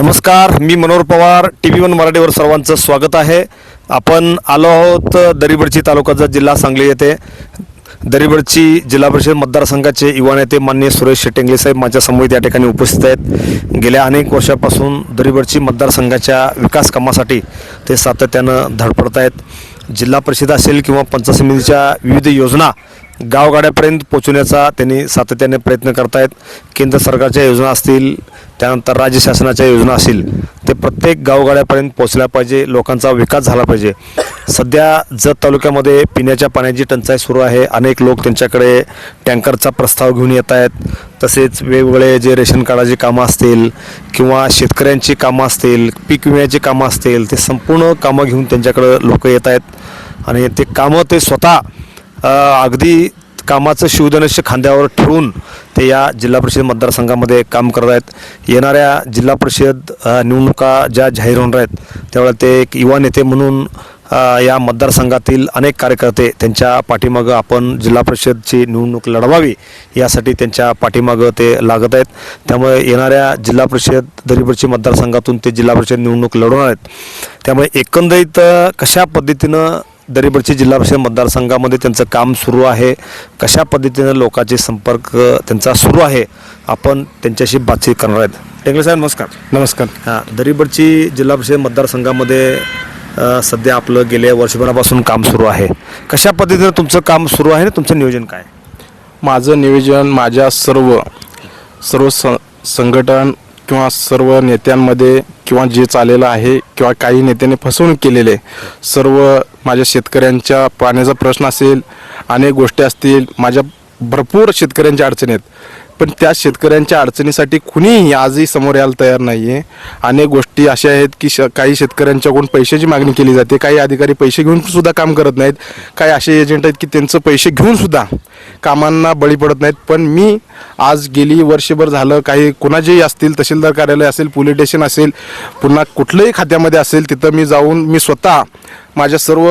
नमस्कार मी Manohar Pawar T V वन मराठीवर सर्वांचं स्वागत आहे. आपण आलो आहोत दरीबडची तालुक्याचा जिल्हा सांगली येथे. दरीबडची जिल्हा परिषद मतदारसंघाचे युवा नेते माननीय सुरेश शेटेंगले साहेब माझ्यासमोर या ठिकाणी उपस्थित आहेत. गेल्या अनेक वर्षापासून दरीबडची मतदारसंघाच्या विकास कामासाठी ते सातत्यानं धडपडत आहेत. जिल्हा परिषद असेल किंवा पंचायत समितीच्या विविध योजना गावगाड्यापर्यंत पोचवण्याचा त्यांनी सातत्याने प्रयत्न करतायत. केंद्र सरकारच्या योजना असतील त्यानंतर राज्य शासनाच्या योजना असतील ते प्रत्येक गावगाड्यापर्यंत पोचल्या पाहिजे लोकांचा विकास झाला पाहिजे. सध्या जत तालुक्यामध्ये पिण्याच्या पाण्याची टंचाई सुरू आहे. अनेक लोक त्यांच्याकडे टँकरचा प्रस्ताव घेऊन येत आहेत. तसेच वेगवेगळे जे रेशन कार्डाची कामं असतील किंवा शेतकऱ्यांची कामं असतील पीक विम्याची कामं असतील ते संपूर्ण कामं घेऊन त्यांच्याकडं लोक येत आहेत. आणि ते कामं ते स्वतः अगदी कामाचं शिवधनुष्य खांद्यावर ठेवून ते या जिल्हा परिषद मतदारसंघामध्ये काम करत आहेत. येणाऱ्या जिल्हा परिषद निवडणुका ज्या जाहीर होणार आहेत त्यावेळेला ते एक युवा नेते म्हणून या मतदारसंघातील अनेक कार्यकर्ते त्यांच्या पाठीमागं आपण जिल्हा परिषदची निवडणूक लढवावी यासाठी त्यांच्या पाठीमागं ते लागत आहेत. त्यामुळे येणाऱ्या जिल्हा परिषद दरिबडची मतदारसंघातून ते जिल्हा परिषद निवडणूक लढवणार आहेत. त्यामुळे एकंदरीत कशा पद्धतीनं दरिबडची जिल्हा परिषद मतदारसंघामध्ये त्यांचं काम सुरू आहे. कशा पद्धतीनं लोकांचे संपर्क त्यांचा सुरू आहे आपण त्यांच्याशी बातचीत करणार आहेत. टेंगले साहेब नमस्कार. नमस्कार. हां दरिबडची जिल्हा परिषद मतदारसंघामध्ये अ, सध्या आपलं गेल्या वर्षभरापासून काम सुरू आहे. कशा पद्धतीनं तुमचं काम सुरू आहे आणि तुमचं नियोजन काय? माझं नियोजन माझ्या सर्व सर्व स संघटन किंवा सर्व नेत्यांमध्ये किंवा जे चाललेलं आहे किंवा काही नेत्याने फसवणूक केलेले सर्व माझ्या शेतकऱ्यांच्या पाण्याचा प्रश्न असेल अनेक गोष्टी असतील माझ्या भरपूर शेतकऱ्यांच्या अडचणी आहेत. पण त्या शेतकऱ्यांच्या अडचणीसाठी कुणीही आजही समोर यायला तयार नाही आहे अनेक गोष्टी अशा आहेत की श काही शेतकऱ्यांच्याकडून पैशाची मागणी केली जाते काही अधिकारी पैसे घेऊन सुद्धा काम करत नाहीत काही असे एजंट आहेत की त्यांचं पैसे घेऊन सुद्धा कामांना बळी पडत नाहीत. पण मी आज गेली वर्षभर झालं काही कुणाचेही असतील तहसीलदार कार्यालय असेल पोलीस स्टेशन असेल पुन्हा कुठल्याही खात्यामध्ये असेल तिथं मी जाऊन मी स्वतः माझ्या सर्व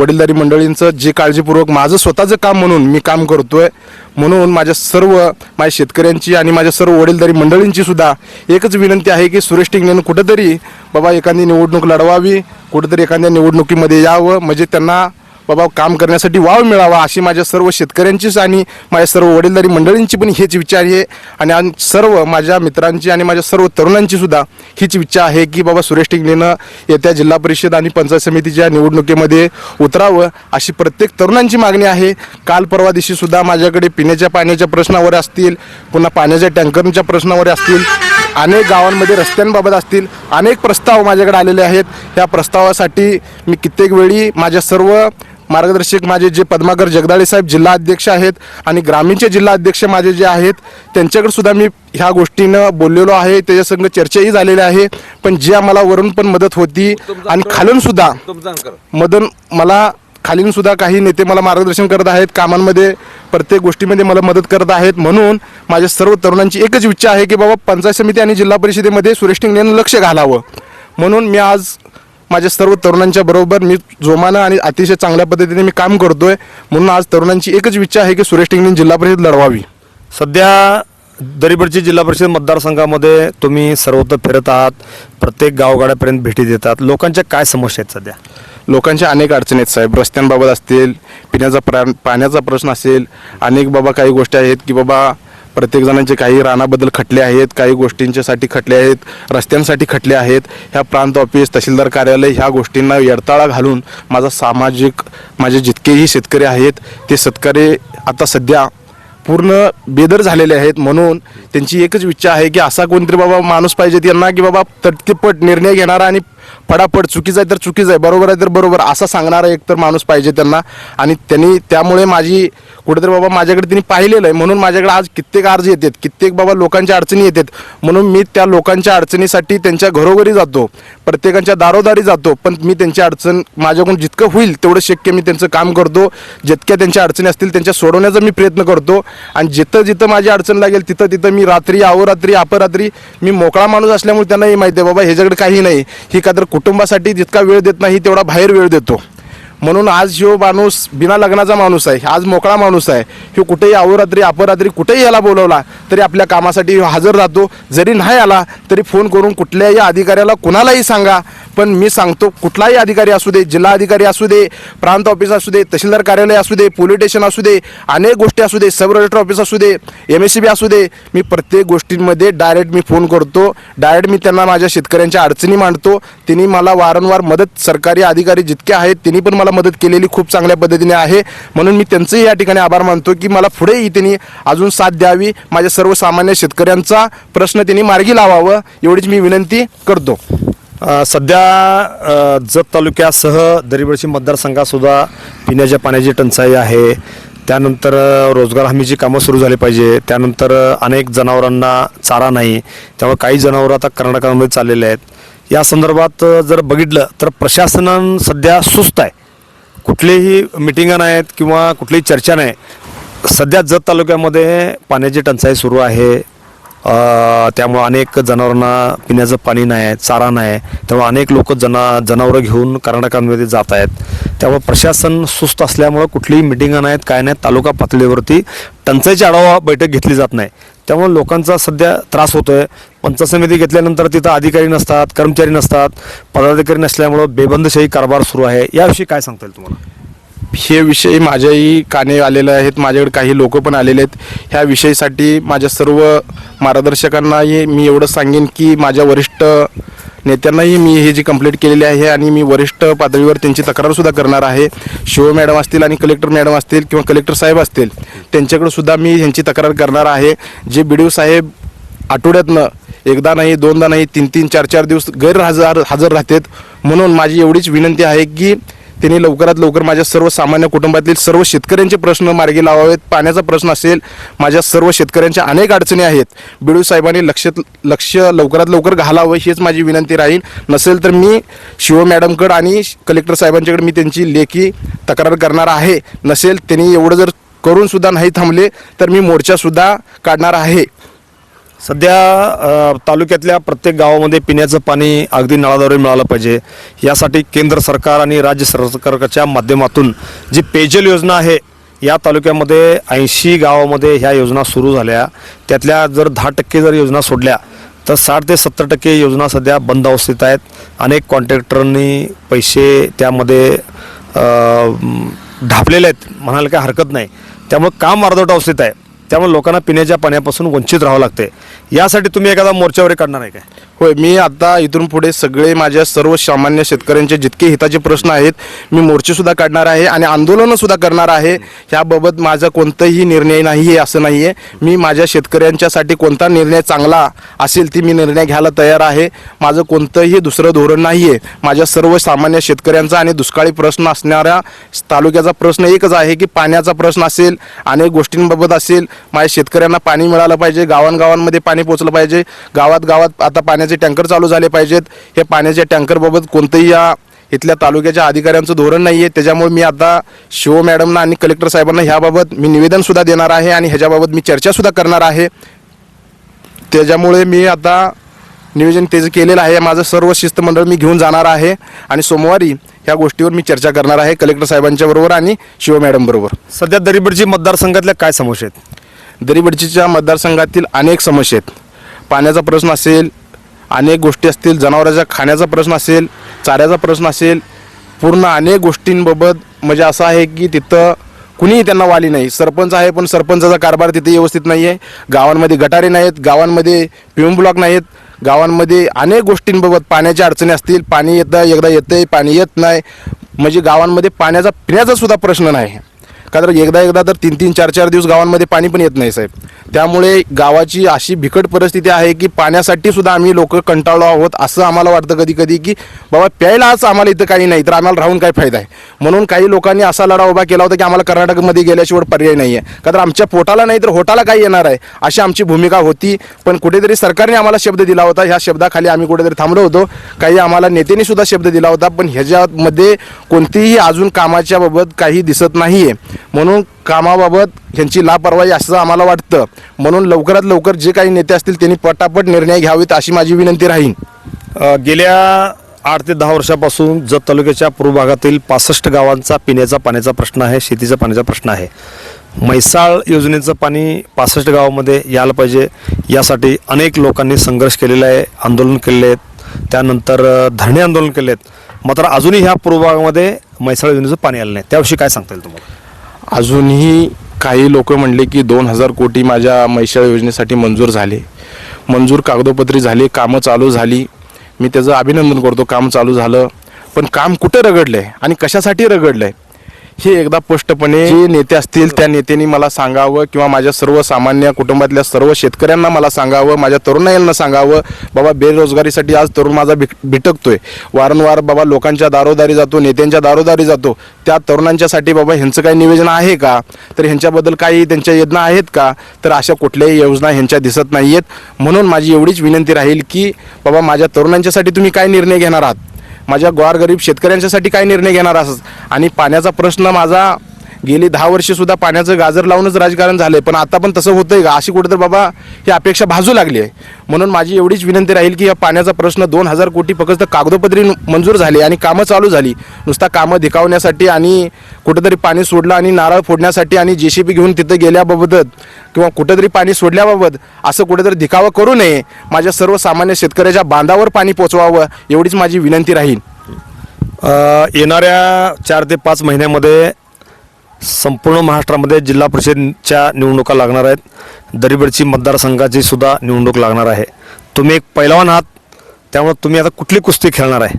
वडीलधारी मंडळींचं जे काळजीपूर्वक माझं स्वतःचं काम म्हणून मी काम करतोय म्हणून माझ्या सर्व माझ्या शेतकऱ्यांची आणि माझ्या सर्व वडीलधारी मंडळींची सुद्धा एकच विनंती आहे की सुरेश टिंगलेनं कुठंतरी बाबा एखादी निवडणूक लढवावी कुठंतरी एखाद्या निवडणुकीमध्ये यावं म्हणजे त्यांना बाबा काम करण्यासाठी वाव मिळावा अशी माझ्या सर्व शेतकऱ्यांचीच आणि माझ्या सर्व वडीलधारी मंडळींची पण हेच विचार आहे. आणि सर्व माझ्या मित्रांची आणि माझ्या सर्व तरुणांची सुद्धा हीच इच्छा आहे की बाबा सुरेश टिंगलेनं येत्या जिल्हा परिषद आणि पंचायत समितीच्या निवडणुकीमध्ये उतरावं अशी प्रत्येक तरुणांची मागणी आहे. काल परवा दिवशी सुद्धा माझ्याकडे पिण्याच्या पाण्याच्या प्रश्नावर असतील पुन्हा पाण्याच्या टँकरच्या प्रश्नावर असतील अनेक गावांमध्ये रस्त्यांबाबत असतील अनेक प्रस्ताव माझ्याकडे आलेले आहेत. त्या प्रस्तावासाठी मी कित्येक वेळी माझ्या सर्व मार्गदर्शक माझे जे पद्माकर जगदाळे साहेब जिल्हा अध्यक्ष आहेत आणि ग्रामीणचे जिल्हा अध्यक्ष माझे जे आहेत त्यांच्याकडे सुद्धा मी ह्या गोष्टीनं बोललेलो आहे. त्याच्यासंग चर्चाही झालेली आहे. पण जे आम्हाला वरून पण मदत होती आणि खालून सुद्धा मदन मला खालीन सुद्धा काही नेते मला मार्गदर्शन करत आहेत कामांमध्ये प्रत्येक गोष्टीमध्ये मला मदत करत आहेत. म्हणून माझ्या सर्व तरुणांची एकच इच्छा आहे की बाबा पंचायत समिती आणि जिल्हा परिषदेमध्ये सुरेश टिंगण्यानं लक्ष घालावं. म्हणून मी आज माझ्या सर्व तरुणांच्या बरोबर मी जोमानं आणि अतिशय चांगल्या पद्धतीने मी काम करतोय. म्हणून आज तरुणांची एकच इच्छा आहे की सुरेश टिंगलेन जिल्हा परिषद लढवावी. सध्या दरिबडची जिल्हा परिषद मतदारसंघामध्ये तुम्ही सर्वत्र फिरत आहात. प्रत्येक गावगाड्यापर्यंत भेटी देतात. लोकांच्या काय समस्या आहेत सध्या? लोकांच्या अनेक अडचणी आहेत साहेब. रस्त्यांबाबत असतील पिण्याचा प्रा पाण्याचा प्रश्न असेल अनेक बाबा काही गोष्टी आहेत की बाबा प्रत्येक जणांचे काही रानाबद्दल खटले आहेत काही गोष्टींच्यासाठी खटले आहेत रस्त्यांसाठी खटले आहेत. ह्या प्रांत ऑफिस तहसीलदार कार्यालय ह्या गोष्टींना यडताळा घालून माझा सामाजिक माझे जितकेही शेतकरी आहेत ते शेतकरी आता सध्या पूर्ण बेदर झालेले आहेत म्हणून त्यांची एकच इच्छा आहे की असा कोणतरी बाबा माणूस पाहिजे त्यांना की बाबा तटकेपट निर्णय घेणारा आणि फटाफट चुकीचं आहे तर चुकीचं आहे बरोबर आहे तर बरोबर. असा सांगणारा एक तर माणूस पाहिजे त्यांना. आणि त्यांनी त्यामुळे माझी कुठेतरी बाबा माझ्याकडे त्यांनी पाहिलेलं आहे. म्हणून माझ्याकडे आज कित्येक अर्ज येतात. कित्येक बाबा लोकांच्या अडचणी येतात. म्हणून मी त्या लोकांच्या अडचणीसाठी त्यांच्या घरोघरी जातो. प्रत्येकांच्या दारोदारी जातो. पण मी त्यांची अडचण माझ्याकडून जितकं होईल तेवढं शक्य मी त्यांचं काम करतो. जितक्या त्यांच्या अडचणी असतील त्यांच्या सोडवण्याचा मी प्रयत्न करतो. आणि जिथं जिथं माझी अडचण लागेल तिथं तिथं मी रात्री अहोरात्री अपरात्री मी मोकळा माणूस असल्यामुळे त्यांनाही माहिती आहे बाबा ह्याच्याकडे काही नाही. ही का तर कुटुंबासाठी जितका वेळ देत नाही तेवढा बाहेर वेळ देतो. म्हणून आज ह्यो माणूस बिना लग्नाचा माणूस आहे आज मोकळा माणूस आहे. ह्यो कुठेही अहोरात्री अपरात्री कुठेही याला बोलवला तरी आपल्या कामासाठी हजर राहतो. जरी नाही आला तरी फोन करून कुठल्याही अधिकाऱ्याला कुणालाही सांगा. पण मी सांगतो कुठलाही अधिकारी असू दे जिल्हा अधिकारी असू दे प्रांत ऑफिस असू दे तहसीलदार कार्यालय असू दे पोलीस स्टेशन असू दे अनेक गोष्टी असू दे सब रजिस्टर ऑफिस असू दे एम एस सी बी असू दे मी प्रत्येक गोष्टींमध्ये डायरेक्ट मी फोन करतो. डायरेक्ट मी त्यांना माझ्या शेतकऱ्यांच्या अडचणी मांडतो. त्यांनी मला वारंवार मदत सरकारी अधिकारी जितके आहेत त्यांनी पण मला मदत केलेली खूप चांगल्या पद्धतीने आहे. म्हणून मी त्यांचंही या ठिकाणी आभार मानतो की मला पुढेही त्यांनी अजून साथ द्यावी. माझ्या सर्वसामान्य शेतकऱ्यांचा प्रश्न त्यांनी मार्गी लावावं एवढीच मी विनंती करतो. सध्या जत तालुक्यासह दरिबडशी मतदारसंघातसुद्धा पिण्याच्या पाण्याची टंचाई आहे. त्यानंतर रोजगार हमीची कामं सुरू झाली पाहिजे. त्यानंतर अनेक जनावरांना चारा नाही. त्यामुळे काही जनावरं आता कर्नाटकामध्ये चाललेले आहेत. या संदर्भात जर बघितलं तर प्रशासनान सध्या सुस्त आहे. कुठलीही मिटिंगा नाहीत किंवा कुठलीही चर्चा नाही. सध्या जत तालुक्यामध्ये पाण्याची टंचाई सुरू आहे. त्यामुळं अनेक जनावरांना पिण्याचं पाणी नाही आहे चारा नाही. आहे त्यामुळे अनेक लोक जना जनावरं घेऊन कर्नाटकांमध्ये जात आहेत. त्यामुळे प्रशासन सुस्त असल्यामुळं कुठलीही मिटिंगा नाहीत काय नाहीत तालुका पातळीवरती टंचाईची आढावा बैठक घेतली जात नाही. त्यामुळे लोकांचा सध्या त्रास होतोय. पंचायत समिती घेतल्यानंतर तिथं अधिकारी नसतात कर्मचारी नसतात पदाधिकारी नसल्यामुळं बेबंदशाही कारभार सुरू आहे. याविषयी काय सांगता येईल तुम्हाला? हे विषय माझ्याही काने आलेले आहेत. माझ्याकडे काही लोक पण आलेले आहेत. ह्या विषयीसाठी माझ्या सर्व मार्गदर्शकांनाही मी एवढं सांगेन की माझ्या वरिष्ठ नेत्यांनाही मी हे जी कंप्लेंट केलेली आहे आणि मी वरिष्ठ पातळीवर त्यांची तक्रारसुद्धा करणार आहे. शिव मॅडम असतील आणि कलेक्टर मॅडम असतील किंवा कलेक्टर साहेब असतील त्यांच्याकडे सुद्धा मी ह्यांची तक्रार करणार आहे. जे बी डी ओ साहेब आठवड्यातनं एकदा नाही दोनदा नाही तीन तीन चार चार दिवस गैरहजर हजर राहतात. म्हणून माझी एवढीच विनंती आहे की त्यांनी लवकरात लवकर माझ्या सर्व सामान्य कुटुंबातील सर्व शेतकऱ्यांचे प्रश्न मार्गी लावावेत. पाण्याचा प्रश्न असेल माझ्या सर्व शेतकऱ्यांच्या अनेक अडचणी आहेत. बिडू साहेबांनी लक्ष लक्ष लवकरात लवकर घालावं हीच माझी विनंती राहील. नसेल तर मी शिव मॅडमकडं आणि कलेक्टर साहेबांच्याकडे मी त्यांची लेखी तक्रार करणार आहे. नसेल त्यांनी एवढं जर करून सुद्धा नाही थांबले तर मी मोर्चासुद्धा काढणार आहे. सध्या तालुक्यातल्या प्रत्येक गावामध्ये पिण्याचं पाणी अगदी नळाद्वारे मिळालं पाहिजे. यासाठी केंद्र सरकार आणि राज्य सरकारच्या माध्यमातून जी पेयजल योजना आहे या तालुक्यामध्ये ऐंशी गावामध्ये ह्या योजना सुरू झाल्या. त्यातल्या जर दहा टक्के जर योजना सोडल्या तर साठ ते सत्तर टक्के योजना सध्या बंद अवस्थेत आहेत. अनेक कॉन्ट्रॅक्टरांनी पैसे त्यामध्ये ढापलेले आहेत. म्हणायला काही हरकत नाही. त्यामुळे काम अर्धवट अवस्थेत आहे. त्यामुळे लोकांना पिण्याच्या पाण्यापासून वंचित राहावं लागते यासाठी तुम्ही एखादा मोर्चावर काढणार आहे काय? होय मी आता इथून पुढे सगळे माझ्या सर्व सामान्य शेतकऱ्यांचे जितके हिताचे प्रश्न आहेत मी मोर्चेसुद्धा काढणार आहे आणि आंदोलनंसुद्धा करणार आहे. ह्याबाबत माझा कोणताही निर्णय नाही आहे असं नाही आहे. मी माझ्या शेतकऱ्यांच्यासाठी कोणता निर्णय चांगला असेल ती मी निर्णय घ्यायला तयार आहे. माझं कोणतंही दुसरं धोरण नाही आहे. माझ्या सर्व सामान्य शेतकऱ्यांचा आणि दुष्काळी प्रश्न असणाऱ्या तालुक्याचा प्रश्न एकच आहे की पाण्याचा प्रश्न असेल अनेक गोष्टींबाबत असेल माझ्या शेतकऱ्यांना पाणी मिळालं पाहिजे गावांगावांमध्ये पाणी पोचलं पाहिजे गावात गावात आता पाण्याचे टँकर चालू झाले पाहिजेत. हे पाण्याच्या टँकरबाबत कोणतंही या इथल्या तालुक्याच्या अधिकाऱ्यांचं धोरण नाही आहे त्याच्यामुळे मी आता शिव मॅडमना आणि कलेक्टर साहेबांना ह्याबाबत मी निवेदनसुद्धा देणार आहे आणि ह्याच्याबाबत मी चर्चासुद्धा करणार आहे. त्याच्यामुळे मी आता नियोजन त्याचं केलेलं आहे. माझं सर्व शिस्तमंडळ मी घेऊन जाणार आहे आणि सोमवारी ह्या गोष्टीवर मी चर्चा करणार आहे कलेक्टर साहेबांच्या बरोबर आणि शिव मॅडम बरोबर. सध्या दरिबडची मतदारसंघातल्या काय समस्या आहेत? दरीबडचीच्या मतदारसंघातील अनेक समस्या आहेत. पाण्याचा प्रश्न असेल अनेक गोष्टी असतील जनावरांच्या खाण्याचा प्रश्न असेल चाऱ्याचा प्रश्न असेल पूर्ण अनेक गोष्टींबाबत म्हणजे असं आहे की तिथं कुणीही त्यांना वाली नाही. सरपंच आहे पण सरपंचाचा कारभार तिथे व्यवस्थित नाही आहे गावांमध्ये गटारे नाहीत गावांमध्ये पिऊन ब्लॉक नाहीत. गावांमध्ये अनेक गोष्टींबाबत पाण्याच्या अडचणी असतील पाणी येतं एकदा येतं पाणी येत नाही. म्हणजे गावांमध्ये पाण्याचा पिण्याचा सुद्धा प्रश्न नाही. का तर एकदा एकदा तर तीन तीन चार चार दिवस गावांमध्ये पाणी पण येत नाही साहेब. त्यामुळे गावाची अशी बिकट परिस्थिती आहे की पाण्यासाठी सुद्धा आम्ही लोक कंटाळलो आहोत असं आम्हाला वाटतं कधी कधी की बाबा प्यायलाच आम्हाला इथं काही नाही तर आम्हाला राहून काय फायदा आहे? म्हणून काही लोकांनी असा लढा उभा केला होता की आम्हाला कर्नाटकमध्ये गेल्याशिवाय पर्याय नाही आहे का तर आमच्या पोटाला नाही तर होटाला काही येणार आहे अशी आमची भूमिका होती. पण कुठेतरी सरकारने आम्हाला शब्द दिला होता ह्या शब्दाखाली आम्ही कुठेतरी थांबलो होतो. काही आम्हाला नेत्यांनी सुद्धा शब्द दिला होता पण ह्याच्यामध्ये कोणतीही अजून कामाच्या बाबत काही दिसत नाही आहे म्हणून कामाबाबत ह्यांची लापरवाही असं आम्हाला वाटतं. म्हणून लवकरात लवकर जे काही नेते असतील त्यांनी पटापट निर्णय घ्यावेत अशी माझी विनंती राहील गेल्या आठ ते दहा वर्षापासून जत तालुक्याच्या पूर्व भागातील पासष्ट गावांचा पिण्याचा पाण्याचा प्रश्न आहे शेतीचा पाण्याचा प्रश्न आहे. म्हैसाळ योजनेचं पाणी पासष्ट गावामध्ये यायला पाहिजे. यासाठी अनेक लोकांनी संघर्ष केलेला आहे आंदोलन केलेले आहेत. त्यानंतर धरणे आंदोलन केले आहेत. मात्र अजूनही ह्या पूर्व भागामध्ये म्हैसाळ योजनेचं पाणी आलं नाही. त्याविषयी काय सांगता येईल तुम्हाला? अजूनही काही लोक म्हणले की दोन हजार कोटी माझ्या मैशाळ योजनेसाठी मंजूर झाले. मंजूर कागदोपत्री झाली कामं चालू झाली. मी त्याचं अभिनंदन करतो काम चालू झालं. पण काम कुठं आहे आणि कशासाठी रगडलं आहे हे एकदा स्पष्टपणे जे नेते असतील त्या नेत्यांनी मला सांगावं किंवा माझ्या सर्वसामान्य कुटुंबातल्या सर्व शेतकऱ्यांना मला सांगावं माझ्या तरुणाईंना सांगावं बाबा बेरोजगारीसाठी आज तरुण माझा भिक भिटकतोय. वारंवार बाबा लोकांच्या दारोदारी जातो नेत्यांच्या दारोदारी जातो. त्या तरुणांच्यासाठी बाबा ह्यांचं काही नियोजन आहे का? तर ह्यांच्याबद्दल काही त्यांच्या योजना आहेत का? तर अशा कुठल्याही योजना ह्यांच्या दिसत नाही आहेत म्हणून माझी एवढीच विनंती राहील की बाबा माझ्या तरुणांच्यासाठी तुम्ही काय निर्णय घेणार आहात? माझ्या गोरगरीब शेतकऱ्यांच्यासाठी काय निर्णय घेणार असं? आणि पाण्याचा प्रश्न माझा गेली दहा वर्षे सुद्धा पाण्याचं गाजर लावूनच राजकारण झालंय. पण आता पण तसं होतंय का? अशी कुठेतरी बाबा ही अपेक्षा भाजू लागली आहे. म्हणून माझी एवढीच विनंती राहील की या पाण्याचा प्रश्न दोन हजार कोटी फक्त कागदोपत्री मंजूर झाली आणि कामं चालू झाली. नुसता कामं दिखावण्यासाठी आणि कुठेतरी पाणी सोडलं आणि नारळ फोडण्यासाठी आणि जे सी बी घेऊन तिथं गेल्याबाबत किंवा कुठेतरी पाणी सोडल्याबाबत असं कुठेतरी दिखावा करू नये. माझ्या सर्वसामान्य शेतकऱ्याच्या बांधावर पाणी पोचवावं एवढीच माझी विनंती राहील. येणाऱ्या चार ते पाच महिन्यामध्ये संपूर्ण महाराष्ट्रामध्ये जिल्हा परिषदच्या निवडणुका लागणार आहेत. दरीबडची मतदारसंघाची सुद्धा निवडणूक लागणार आहे. तुम्ही एक पैलवान आहात. त्यामुळे तुम्ही आता कुठली कुस्ती खेळणार आहे?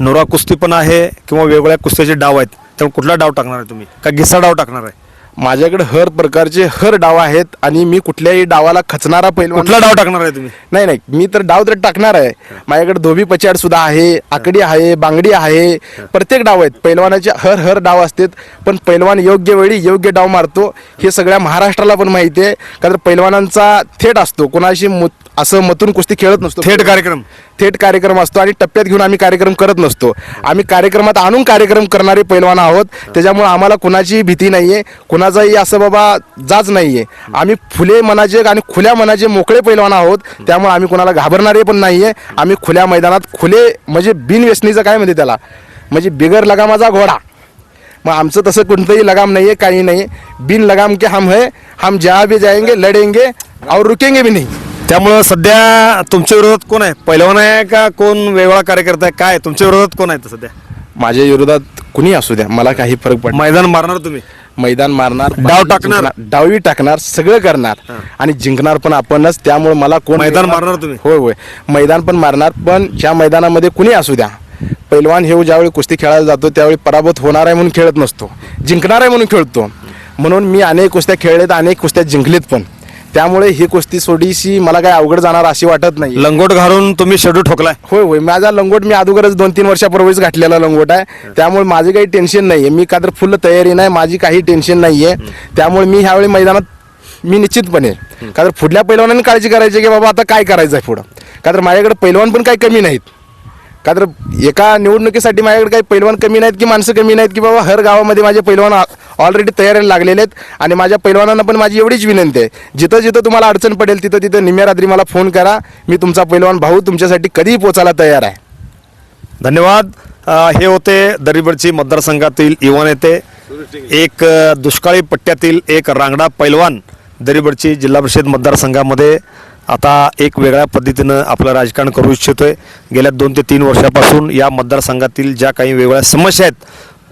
नोरा कुस्ती पण आहे किंवा वेगवेगळ्या कुस्त्याचे डाव आहेत. त्यामुळे कुठला डाव टाकणार आहे तुम्ही? का घिसा डाव टाकणार आहे? माझ्याकडे हर प्रकारचे हर डाव आहेत आणि मी कुठल्याही डावाला खचणारा पैलवान कुठला डाव टाकणार आहे तुम्ही? नाही नाही. मी तर डाव तर टाकणार आहे. माझ्याकडे धोबी पचाड सुद्धा आहे आकडी आहे बांगडी आहे. प्रत्येक डाव आहेत. पैलवानाचे हर हर डाव असतात. पण पैलवान योग्य वेळी योग्य डाव मारतो. हे सगळ्या महाराष्ट्राला पण माहिती आहे. का तर पैलवानांचा थेट असतो. कोणाशी मुत असं मतून कुस्ती खेळत नसतो. थेट कार्यक्रम. थेट कार्यक्रम असतो आणि टप्प्यात घेऊन आम्ही कार्यक्रम करत नसतो. आम्ही कार्यक्रमात आणून कार्यक्रम करणारे पैलवान आहोत. त्याच्यामुळे आम्हाला कुणाची भीती नाहीये. कुणाचाही असं बाबा जाच नाहीये. आम्ही फुले मनाचे आणि खुल्या मनाचे मोकळे पैलवान आहोत. त्यामुळे आम्ही कुणाला घाबरणारे पण नाहीये. आम्ही खुल्या मैदानात खुले म्हणजे बिनव्यसनीचं काय म्हणते त्याला? म्हणजे बिगर लगामाचा घोडा. मग आमचं तसं कोणतंही लगाम नाही आहे काही नाही बिन लगाम के हम है हम जहाँ भी जाएंगे लढेंगे और रुकेंगे भी नहीं. त्यामुळं सध्या तुमच्या विरोधात कोण आहे? पैलवान आहे का कोण वेगळा कार्यकर्ता आहे? काय? तुमच्या विरोधात कोण आहे सध्या? माझ्या विरोधात कुणी असू द्या. मला काही फरक पडत मैदान मारणार तुम्ही? मैदान मारणार डाव टाकणार. डावी टाकणार सगळं करणार. आणि जिंकणार पण आपणच. त्यामुळे मला कोण मैदान मारणार तुम्ही? होय होय. मैदान पण मारणार पण ह्या मैदानामध्ये कुणी असू द्या. पैलवान हे ज्यावेळी कुस्ती खेळायला जातो त्यावेळी पराभूत होणार आहे म्हणून खेळत नसतो. जिंकणार आहे म्हणून खेळतो. म्हणून मी अनेक कुस्त्या खेळलेत अनेक कुस्त्या जिंकलेत पण. त्यामुळे ही कुस्ती सोडीशी मला काही अवघड जाणार अशी वाटत नाही. लंगोट घालून तुम्ही शेड्यूल ठोकलाय. होय होय. माझा लंगोट मी अगोदरच दोन तीन वर्षापूर्वीच घातलेला लंगोट आहे. त्यामुळे माझी काही टेन्शन नाही आहे मी का तर फुल तयारी नाही माझी काही टेन्शन नाही आहे त्यामुळे मी ह्यावेळी मैदानात मी निश्चितपणे का तर पुढल्या पैलवानांनी काळजी करायची की बाबा आता काय करायचं आहे पुढं? का तर माझ्याकडे पैलवान पण काही कमी नाहीत. का तर एका निवडणुकीसाठी माझ्याकडे काही पैलवान कमी नाहीत की माणसं कमी नाहीत की बाबा हर गावामध्ये माझे पैलवान ऑलरेडी तयारीला लागलेले आहेत. आणि माझ्या पैलवानांना पण माझी एवढीच विनंती आहे. जिथं जिथं तुम्हाला अडचण पडेल तिथं तिथं निम्या रात्री मला फोन करा. मी तुमचा पैलवान भाऊ तुमच्यासाठी कधीही पोचायला तयार आहे. धन्यवाद. हे होते दरिबडची मतदारसंघातील युवा नेते. एक दुष्काळी पट्ट्यातील एक रांगडा पैलवान दरिबडची जिल्हा परिषद मतदारसंघामध्ये आता एक वेगळ्या पद्धतीनं आपलं राजकारण करू इच्छितो आहे गेल्या दोन ते तीन वर्षापासून या मतदारसंघातील ज्या काही वेगवेगळ्या समस्या आहेत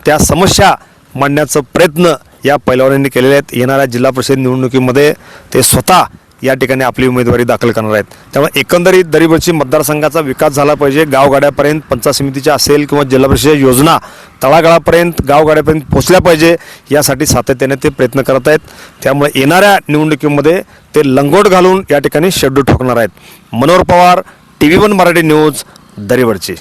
त्या समस्या मांडण्याचा प्रयत्न या पैलवानांनी केलेले आहेत. येणाऱ्या जिल्हा परिषद निवडणुकीमध्ये ते स्वतः या ठिकाणी आपली उमेदवारी दाखल करणार आहेत. त्यामुळे एकंदरीत दरिबडची मतदारसंघाचा विकास झाला पाहिजे. गावगाड्यापर्यंत पंचायत समितीच्या असेल किंवा जिल्हा परिषद योजना तळागाळापर्यंत गावगाड्यापर्यंत पोहोचल्या पाहिजे यासाठी सातत्याने ते प्रयत्न करत आहेत. त्यामुळे येणाऱ्या निवडणुकीमध्ये ते लंगोट घालून या ठिकाणी शेड्यूल ठोकणार आहेत. Manohar Pawar T V one Marathi news दरिबडची